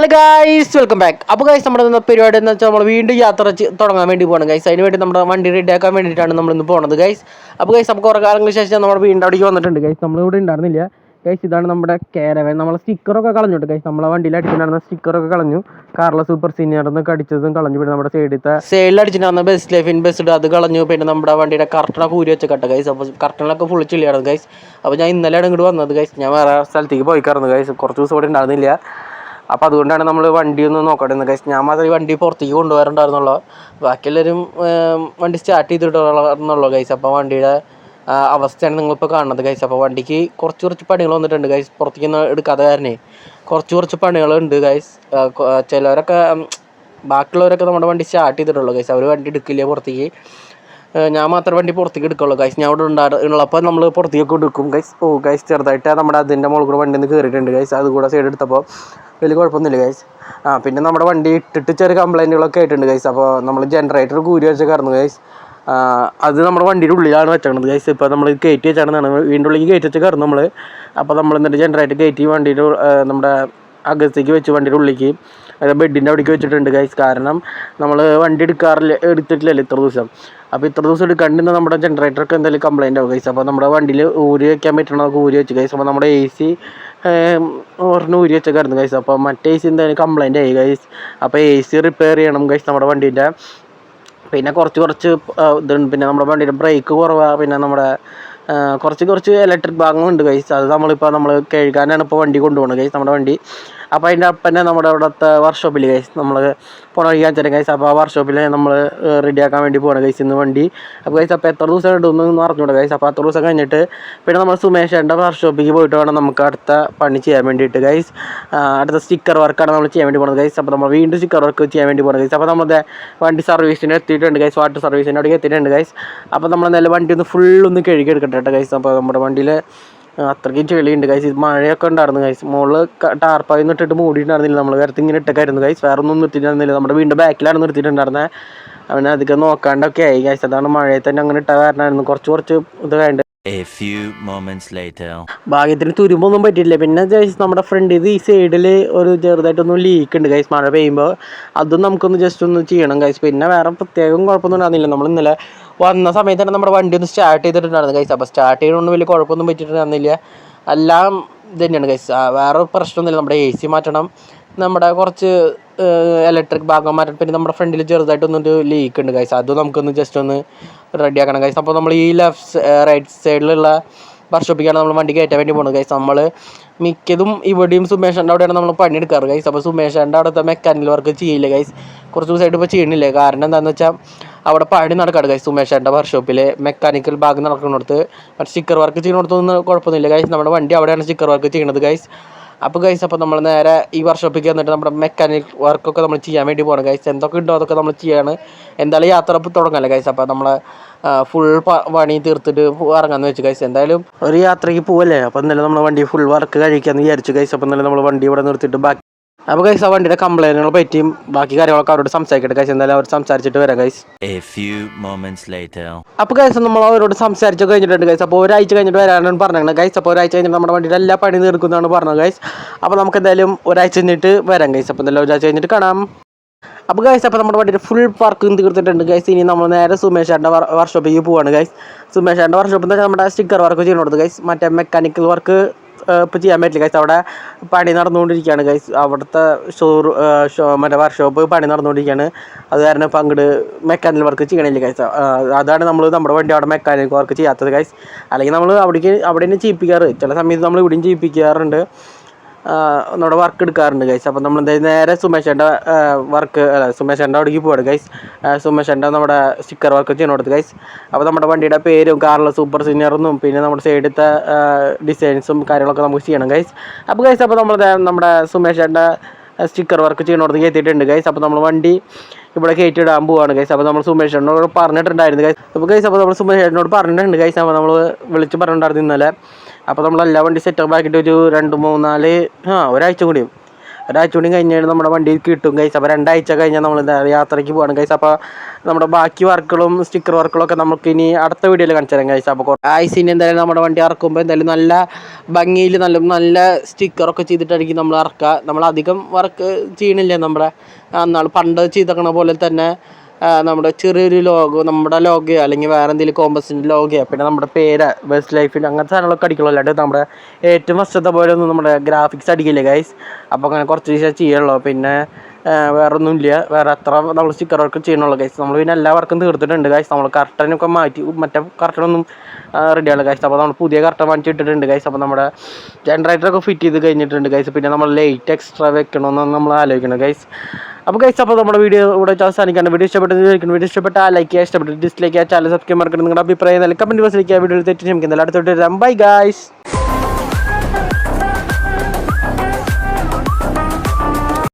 Hello guys welcome back അപ്പോൾ guys നമ്മുടെ ഇന്ന് പരിപാടി എന്ന് വെച്ചാൽ നമ്മൾ വീണ്ടും യാത്ര തുടങ്ങാൻ വേണ്ടി പോകണം ഗൈസ് അതിന് വേണ്ടി നമ്മുടെ വണ്ടി റെഡി ആക്കാൻ വേണ്ടിയിട്ടാണ് നമ്മൾ ഇന്ന് പോകുന്നത് ഗൈസ് അപ്പോൾ ഗൈസ് നമുക്ക് കുറേ കാലങ്ങൾക്ക് ശേഷം നമ്മുടെ വീണ്ടും അവിടേക്ക് വന്നിട്ടുണ്ട് ഗൈസ് നമ്മളിവിടെ ഉണ്ടായിരുന്നില്ല. ഗൈസ് ഇതാണ് നമ്മുടെ കേരവൻ നമ്മളെ സ്റ്റിക്കറൊക്കെ കളഞ്ഞിട്ട് ഗൈസ് നമ്മളെ വണ്ടിയിൽ അടിച്ചിട്ടുണ്ടായിരുന്ന സ്റ്റിക്കറൊക്കെ കളഞ്ഞു. കാറിലെ സൂപ്പർ സീനിയർന്ന് കടിച്ചതും കളഞ്ഞു. പിന്നെ നമ്മുടെ സൈഡിലത്തെ സൈഡിൽ അടിച്ചിട്ടുണ്ടായിരുന്ന ബസ് ലൈഫിൻ ബസ് ഇട്ട് അത് കളഞ്ഞു. പിന്നെ നമ്മുടെ വണ്ടിയുടെ കർട്ടനൊക്കെ ഊരി വെച്ച കട്ട ഗൈസ് അപ്പോൾ കർട്ടനൊക്കെ ഫുൾ ചില്ലിയാണ് ഗൈസ് അപ്പോൾ ഞാൻ ഇന്നലെയാണ് ഇങ്ങോട്ട് വന്നത് ഗൈസ് ഞാൻ വേറെ സ്ഥലത്തേക്ക് പോയിക്കാറുണ്ട് ഗൈസ് കുറച്ച് ദിവസം ഇവിടെ ഉണ്ടായിരുന്നില്ല. അപ്പോൾ അതുകൊണ്ടാണ് നമ്മൾ വണ്ടി ഒന്ന് നോക്കട്ടെ ഗൈസ് ഞാൻ മാത്രമേ വണ്ടി പുറത്തേക്ക് കൊണ്ടുപോകാറുണ്ടായിരുന്നുള്ളൂ. ബാക്കിയെല്ലാവരും ഏം, വണ്ടി സ്റ്റാർട്ട് ചെയ്തിട്ടുള്ളൂ ഗൈസ് അപ്പോൾ വണ്ടിയുടെ അവസ്ഥയാണ് നിങ്ങളിപ്പോൾ കാണുന്നത് ഗൈസ് അപ്പോൾ വണ്ടിക്ക് കുറച്ച് കുറച്ച് പണികൾ വന്നിട്ടുണ്ട് ഗൈസ് പുറത്തേക്ക് ഒന്നും എടുക്കാതെ കാരണേ. കുറച്ച് കുറച്ച് പണികളുണ്ട് ഗൈസ് ചിലവരൊക്കെ ബാക്കിയുള്ളവരൊക്കെ നമ്മുടെ വണ്ടി സ്റ്റാർട്ട് ചെയ്തിട്ടുള്ളൂ ഗൈസ് അവർ വണ്ടി എടുക്കില്ല പുറത്തേക്ക്. ഞാൻ മാത്രമേ വണ്ടി പുറത്തേക്ക് എടുക്കുള്ളൂ ഗൈസ് ഞാൻ അവിടെ ഉണ്ടാ നമ്മൾ പുറത്തേക്ക് എടുക്കും ഗൈസ് ഓ ഗൈസ് ചെറുതായിട്ട് നമ്മുടെ അതിന്റെ മുകളിൽ കൂടെ വണ്ടി ഒന്ന് കയറിയിട്ടുണ്ട് ഗൈസ് അതുകൂടെ സൈഡ് എടുത്തപ്പോൾ വലിയ കുഴപ്പമൊന്നുമില്ല ഗൈസ് ആ പിന്നെ നമ്മുടെ വണ്ടി ഇട്ടിട്ട് ചെറിയ കംപ്ലൈന്റുകളൊക്കെ ആയിട്ടുണ്ട് ഗൈസ് അപ്പോൾ നമ്മൾ ജനറേറ്റർ കൂരി വെച്ചേക്കായിരുന്നു ഗൈസ് അത് നമ്മുടെ വണ്ടിയുടെ ഉള്ളിലാണ് വെച്ചത് ഗൈസ് ഇപ്പോൾ നമ്മൾ കയറ്റി വെച്ചാണ് വീണ്ടും ഉള്ളിൽ കയറ്റി വെച്ചേക്കായിരുന്നു നമ്മൾ അപ്പോൾ നമ്മൾ എന്നിട്ട് ജനറേറ്റർ കയറ്റി വണ്ടിയുടെ നമ്മുടെ അകത്തേക്ക് വെച്ച് വണ്ടിയുടെ ഉള്ളിലേക്ക് ബെഡിന്റെ അവിടേക്ക് വെച്ചിട്ടുണ്ട് ഗൈസ് കാരണം നമ്മൾ വണ്ടി എടുക്കാറില്ല എടുത്തിട്ടില്ലല്ലോ ഇത്ര ദിവസം. അപ്പോൾ ഇത്ര ദിവസം എടുക്കാണ്ടിരുന്ന നമ്മുടെ ജനറേറ്ററൊക്കെ എന്തെങ്കിലും കംപ്ലൈന്റ് ആവും ഗൈസ് അപ്പോൾ നമ്മുടെ വണ്ടിയിൽ ഊരി വെക്കാൻ നമുക്ക് ഊരി വെച്ച് ഗൈസ് അപ്പോൾ നമ്മുടെ എ സി ഒരെണ്ണം ഊരി വെച്ചേക്കായിരുന്നു ഗൈസ് അപ്പോൾ മറ്റേ എ സി എന്തായാലും കംപ്ലൈന്റ് ആയി ഗൈസ് അപ്പോൾ എ സി റിപ്പയർ ചെയ്യണം ഗൈസ് നമ്മുടെ വണ്ടീന്റെ പിന്നെ കുറച്ച് കുറച്ച് ഇതുണ്ട്. പിന്നെ നമ്മുടെ വണ്ടിയുടെ ബ്രേക്ക് കുറവാണ് പിന്നെ നമ്മുടെ കുറച്ച് കുറച്ച് ഇലക്ട്രിക് ഭാഗങ്ങളുണ്ട് ഗൈസ് അത് നമ്മളിപ്പോൾ നമ്മൾ കഴുകാനാണ് ഇപ്പോൾ വണ്ടി കൊണ്ടുപോകുന്നത് ഗൈസ് നമ്മുടെ വണ്ടി അപ്പോൾ അതിന്റെ അപ്പം തന്നെ നമ്മുടെ അവിടുത്തെ വർക്ക്ഷോപ്പിൽ ഗൈസ് നമ്മൾ പോണ വഴിക്കാൻ തരാം ഗൈസ് അപ്പോൾ ആ വർക്ക്ഷോപ്പിൽ നമ്മൾ റെഡിയാക്കാൻ വേണ്ടി പോകണം ഗൈസ് ഇന്ന് വണ്ടി. അപ്പോൾ ഗൈസ് അപ്പോൾ എത്ര ദിവസം ഒന്നും അറിഞ്ഞൂടെ ഗൈസ് അപ്പോൾ അത്ര ദിവസം കഴിഞ്ഞിട്ട് പിന്നെ നമ്മൾ സുമേഷേന്റെ വർക്ക്ഷോപ്പിലേക്ക് പോയിട്ട് വേണം നമുക്ക് അടുത്ത പണി ചെയ്യാൻ വേണ്ടിയിട്ട് ഗൈസ് അടുത്ത സ്റ്റിക്കർ വർക്കാണ് നമ്മൾ ചെയ്യാൻ വേണ്ടി പോകുന്നത് ഗൈസ് അപ്പോൾ നമ്മൾ വീണ്ടും സ്റ്റിക്കർ വർക്ക് ചെയ്യാൻ വേണ്ടി പോകുന്നത് ഗൈസ് അപ്പോൾ നമ്മുടെ വണ്ടി സർവീസിന് എത്തിയിട്ടുണ്ട് ഗൈസ് വാട്ടർ സർവീസിന് അവിടേക്ക് എത്തിയിട്ടുണ്ട് ഗൈസ് അപ്പോൾ നമ്മൾ നല്ല വണ്ടി ഒന്ന് ഫുൾ ഒന്ന് കഴുകി എടുക്കട്ടെ കേട്ടോ ഗൈസ് അപ്പോൾ നമ്മുടെ വണ്ടിയിൽ അത്രയ്ക്കും ചെളിയുണ്ട് ഗൈസ് ഇത് മഴയൊക്കെ ഉണ്ടായിരുന്നു ഗൈസ് മുകളിൽ ടാർപ്പായി ഇട്ടിട്ട് മൂടിയിട്ടുണ്ടായിരുന്നില്ല. നമ്മൾ വേറെ ഇങ്ങനെ ഇട്ടൊക്കെയായിരുന്നു ഗൈസ് വേറെ ഒന്നും നിർത്തിയിട്ടുണ്ടായിരുന്നില്ല. നമ്മുടെ വീണ്ടും ബാക്കിലാണ് നിർത്തിയിട്ടുണ്ടായിരുന്നത് അവനെ അധികം നോക്കാണ്ടൊക്കെ ആയി ഗൈസ് അതാണ് മഴയിൽ തന്നെ അങ്ങനെ ഇട്ട കാരണമായിരുന്നു. കുറച്ച് കുറച്ച് ഇത് വേണ്ട ഭാഗ്യത്തിന് തുരുമ്പൊന്നും പറ്റിയില്ല പിന്നെ ഗൈസ് നമ്മുടെ ഫ്രണ്ട് ഇത് ഈ സൈഡിൽ ഒരു ചെറുതായിട്ടൊന്നും ലീക്ക് ഉണ്ട് ഗൈസ് മഴ പെയ്യുമ്പോൾ അതും നമുക്കൊന്ന് ജസ്റ്റ് ഒന്ന് ചെയ്യണം ഗൈസ് പിന്നെ വേറെ പ്രത്യേകം കുഴപ്പമൊന്നും ഉണ്ടായിരുന്നില്ല. നമ്മൾ ഇന്നലെ വന്ന സമയത്ത് തന്നെ നമ്മുടെ വണ്ടി ഒന്ന് സ്റ്റാർട്ട് ചെയ്തിട്ടുണ്ടായിരുന്നു ഗൈസ് അപ്പോൾ സ്റ്റാർട്ട് ചെയ്യണമെന്ന് വലിയ കുഴപ്പമൊന്നും പറ്റിയിട്ടുണ്ടായിരുന്നില്ല. എല്ലാം ഇത് തന്നെയാണ് ഗൈസ് വേറെ പ്രശ്നമൊന്നുമില്ല. നമ്മുടെ എ സി മാറ്റണം. നമ്മുടെ കുറച്ച് ഇലക്ട്രിക് ഭാഗം മാറ്റണം പിന്നെ നമ്മുടെ ഫ്രണ്ടിൽ ചെറുതായിട്ടൊന്നൊരു ലീക്ക് ഉണ്ട് ഗൈസ് അത് നമുക്കൊന്ന് ജസ്റ്റ് ഒന്ന് റെഡിയാക്കണം ഗൈസ് അപ്പോൾ നമ്മൾ ഈ ലെഫ്റ്റ് റൈറ്റ് സൈഡിലുള്ള വർക്ക്ഷോപ്പിക്കാണ് നമ്മൾ വണ്ടി കയറ്റാൻ വേണ്ടി പോകുന്നത് ഗൈസ് നമ്മൾ മിക്കതും ഇവിടെയും സുമേഷന്റെ അവിടെയാണ് നമ്മൾ പണിയെടുക്കാറ് ഗൈസ് അപ്പോൾ സുമേഷന്റെ അവിടുത്തെ മെക്കാനിക്കൽ വർക്ക് ചെയ്യില്ല ഗൈസ് കുറച്ച് ദിവസമായിട്ട് ഇപ്പോൾ ചെയ്യണില്ല? കാരണം എന്താണെന്ന് വെച്ചാൽ അവിടെ പണി നടക്കാറ് ഗൈസ് സുമേഷന്റെ വർക്ക്ഷോപ്പിൽ മെക്കാനിക്കൽ ഭാഗം നടക്കുന്നിടത്ത് മറ്റേ സ്റ്റിക്കർ വർക്ക് ചെയ്യുന്നിടത്തൊന്നും കുഴപ്പമൊന്നുമില്ല ഗൈസ് നമ്മുടെ വണ്ടി അവിടെയാണ് സ്റ്റിക്കർ വർക്ക് ചെയ്യുന്നത് ഗൈസ് അപ്പോൾ ഗൈസ് അപ്പോൾ നമ്മൾ നേരെ ഈ വർഷോപ്പിക്ക് വന്നിട്ട് നമ്മുടെ മെക്കാനിക് വർക്കൊക്കെ നമ്മൾ ചെയ്യാൻ വേണ്ടി പോകണം ഗൈസ് എന്തൊക്കെ ഉണ്ടോ അതൊക്കെ നമ്മൾ ചെയ്യാണ്. എന്തായാലും യാത്ര തുടങ്ങല്ലേ ഗൈസ് അപ്പോൾ നമ്മൾ ഫുൾ പണി തീർത്തിട്ട് ഇറങ്ങാമെന്ന് വെച്ചു ഗൈസ് എന്തായാലും ഒരു യാത്രയ്ക്ക് പോവല്ലേ? അപ്പോൾ എന്തായാലും നമ്മൾ വണ്ടി ഫുൾ വർക്ക് കഴിക്കാമെന്ന് വിചാരിച്ചു ഗൈസ് അപ്പോൾ എന്തായാലും നമ്മൾ വണ്ടി ഇവിടെ നിർത്തിയിട്ട് ബാക്കി അപ്പോൾ ഗൈസ് ആ വണ്ടിയുടെ കംപ്ലൈന്റുകൾ പറ്റിയും ബാക്കി കാര്യങ്ങളൊക്കെ അവരോട് സംസാരിക്കട്ടെ. ഗൈസ് എന്തായാലും അവർ സംസാരിച്ചിട്ട് വരാം ഗൈസ്. അപ്പോൾ ഗൈസ് നമ്മൾ അവരോട് സംസാരിച്ചു കഴിഞ്ഞിട്ടുണ്ട് ഗൈസ് അപ്പോൾ ഒരാഴ്ച കഴിഞ്ഞിട്ട് വരാനാണ് പറഞ്ഞത് ഗൈസ് അപ്പോൾ ഒരാഴ്ച കഴിഞ്ഞിട്ട് നമ്മുടെ വണ്ടിയുടെ എല്ലാ പണി തീർക്കുന്നതാണ് പറഞ്ഞത് ഗൈസ് അപ്പോൾ നമുക്ക് എന്തായാലും ഒരാഴ്ച കഴിഞ്ഞിട്ട് വരാം ഗൈസ് അപ്പോൾ എന്തായാലും ഒരാഴ്ച കഴിഞ്ഞിട്ട് കാണാം. അപ്പോൾ ഗൈസ് അപ്പോൾ നമ്മുടെ വണ്ടിയുടെ ഫുൾ വർക്ക് തീർത്തിട്ടുണ്ട് ഗൈസ് ഇനി നമ്മൾ നേരെ സുമേഷാന്റെ വർക്ക്ഷോപ്പിലേക്ക് പോവാണ് ഗൈസ് സുമേഷാന്റെ വർക്ക്ഷോപ്പിൽ നിന്ന് നമ്മുടെ സ്റ്റിക്കർ വർക്ക് ചെയ്യുന്നുണ്ട് ഗൈസ് മറ്റേ മെക്കാനിക്കൽ വർക്ക് ഇപ്പോൾ ചെയ്യാൻ പറ്റില്ല. ഗൈസ് അവിടെ പണി നടന്നുകൊണ്ടിരിക്കുകയാണ്. ഗൈസ് അവിടുത്തെ ഷോറൂ ഷോ മറ്റേ വർക്ക്ഷോപ്പ് പണി നടന്നുകൊണ്ടിരിക്കുകയാണ്. അത് കാരണം ഇപ്പം അങ്ങോട്ട് മെക്കാനിക്കൽ വർക്ക് ചെയ്യണില്ല ഗൈസ് അതാണ് നമ്മൾ നമ്മുടെ വണ്ടി അവിടെ മെക്കാനിക്കൽ വർക്ക് ചെയ്യാത്തത് ഗൈസ് അല്ലെങ്കിൽ നമ്മൾ അവിടേക്ക് അവിടെ തന്നെ ചെയ്യിപ്പിക്കാറ്. ചില സമയത്ത് നമ്മൾ ഇവിടെയും ചെയ്യിപ്പിക്കാറുണ്ട്. നമ്മുടെ വർക്ക് എടുക്കാറുണ്ട് ഗൈസ് അപ്പോൾ നമ്മൾ എന്തായാലും നേരെ സുമേഷേന്റെ വർക്ക് അല്ല സുമേഷേന്റെ അവിടേക്ക് പോവാണ് ഗൈസ് സുമേഷേന്റെ നമ്മുടെ സ്റ്റിക്കർ വർക്ക് ചെയ്യണോടത്ത് ഗൈസ് അപ്പോൾ നമ്മുടെ വണ്ടിയുടെ പേരും കാറിലെ സൂപ്പർ സീനിയറെന്നും പിന്നെ നമ്മുടെ സൈഡിലത്തെ ഡിസൈൻസും കാര്യങ്ങളൊക്കെ നമുക്ക് ചെയ്യണം ഗൈസ് അപ്പോൾ ഗൈസ് അപ്പോൾ നമ്മൾ നമ്മുടെ സുമേഷേന്റെ സ്റ്റിക്കർ വർക്ക് ചെയ്യണോടത്ത് കയറ്റിയിട്ടുണ്ട് ഗൈസ് അപ്പോൾ നമ്മൾ വണ്ടി ഇവിടെ കയറ്റിയിടാൻ പോവാണ് ഗൈസ് അപ്പോൾ നമ്മൾ സുമേഷേനോട് പറഞ്ഞിട്ടുണ്ടായിരുന്നു ഗൈസ് അപ്പോൾ ഗൈസ് അപ്പോൾ നമ്മൾ സുമേഷേനോട് പറഞ്ഞിട്ടുണ്ട് ഗൈസ് അപ്പോൾ നമ്മൾ വിളിച്ച് പറഞ്ഞിട്ടുണ്ടായിരുന്നു ഇന്നലെ. അപ്പോൾ നമ്മൾ എല്ലാ വണ്ടി സെറ്റപ്പ് ആക്കിയിട്ട് ഒരു രണ്ട് മൂന്നാൽ ആ ഒരാഴ്ച കൂടിയും. ഒരാഴ്ച കൂടി കഴിഞ്ഞാൽ നമ്മുടെ വണ്ടി കിട്ടും കൈസ് അപ്പോൾ രണ്ടാഴ്ച കഴിഞ്ഞാൽ നമ്മൾ എന്താ യാത്രയ്ക്ക് പോകണം കൈസ് അപ്പോൾ നമ്മുടെ ബാക്കി വർക്കുകളും സ്റ്റിക്കർ വർക്കുകളും ഒക്കെ നമുക്ക് ഇനി അടുത്ത വീഡിയോയിൽ കാണിച്ചു തരാം കൈസ് അപ്പോൾ ആയിസിന് എന്തായാലും നമ്മുടെ വണ്ടി ഇറക്കുമ്പോൾ എന്തായാലും നല്ല ഭംഗിയിൽ നല്ല നല്ല സ്റ്റിക്കറൊക്കെ ചെയ്തിട്ടായിരിക്കും നമ്മൾ ഇറക്കുക. നമ്മൾ അധികം വർക്ക് ചെയ്യണില്ല നമ്മുടെ. എന്നാൽ പണ്ട് ചെയ്തേക്കണ പോലെ തന്നെ നമ്മുടെ ചെറിയൊരു ലോഗോ നമ്മുടെ ലോഗയോ അല്ലെങ്കിൽ വേറെ എന്തെങ്കിലും കോമ്പസിന്റെ ലോഗയോ പിന്നെ നമ്മുടെ പേര് ബെസ്റ്റ് ലൈഫിൽ അങ്ങനത്തെ സാധനങ്ങളൊക്കെ അടിക്കുള്ളൂ. അല്ലാണ്ട് നമ്മുടെ ഏറ്റവും ഫസ്റ്റത്തെ പോലെ ഒന്നും നമ്മുടെ ഗ്രാഫിക്സ് അടിക്കില്ല ഗൈസ് അപ്പോൾ അങ്ങനെ കുറച്ച് ദിവസം ചെയ്യുള്ളൂ പിന്നെ ആ, വേറെ അത്ര നമ്മൾ സ്റ്റിക്കർ വർക്ക് ചെയ്യണുള്ളൂ ഗൈസ് നമ്മൾ പിന്നെ എല്ലാ വർക്കും തീർത്തിട്ടുണ്ട് ഗൈസ് നമ്മൾ കർട്ടനൊക്കെ മാറ്റി മറ്റേ കർട്ടനൊന്നും റെഡിയാണ് ഗൈസ് അപ്പോൾ നമ്മൾ പുതിയ കർട്ടൻ വാങ്ങിച്ചിട്ടിട്ടുണ്ട് ഗൈസ് അപ്പോൾ നമ്മുടെ ജനറേറ്ററൊക്കെ ഫിറ്റ് ചെയ്ത് കഴിഞ്ഞിട്ടുണ്ട് ഗൈസ് പിന്നെ നമ്മൾ ലൈറ്റ് എക്സ്ട്രാ വെക്കണമെന്ന് നമ്മൾ ആലോചിക്കണം ഗൈസ് അപ്പോൾ ഗൈസ് അപ്പോൾ നമ്മുടെ വീഡിയോ ഇവിടെ അവസാനിക്കാണ്. വീഡിയോ ഇഷ്ടപ്പെട്ടത് വീഡിയോ ഇഷ്ടപ്പെട്ട ലൈക്ക് ചെയ്യുക. ഇഷ്ടപ്പെട്ട് ഡിസ്ലൈക്ക് ചാനൽ സബ്സ്ക്രൈബ് മറക്കണം നിങ്ങളുടെ അഭിപ്രായം കമന്റ് ബോക്സിലേക്ക് വീഡിയോ തെറ്റി ക്ഷമിക്കുന്നില്ല അടുത്തോട്ട് വരാം. Bye guys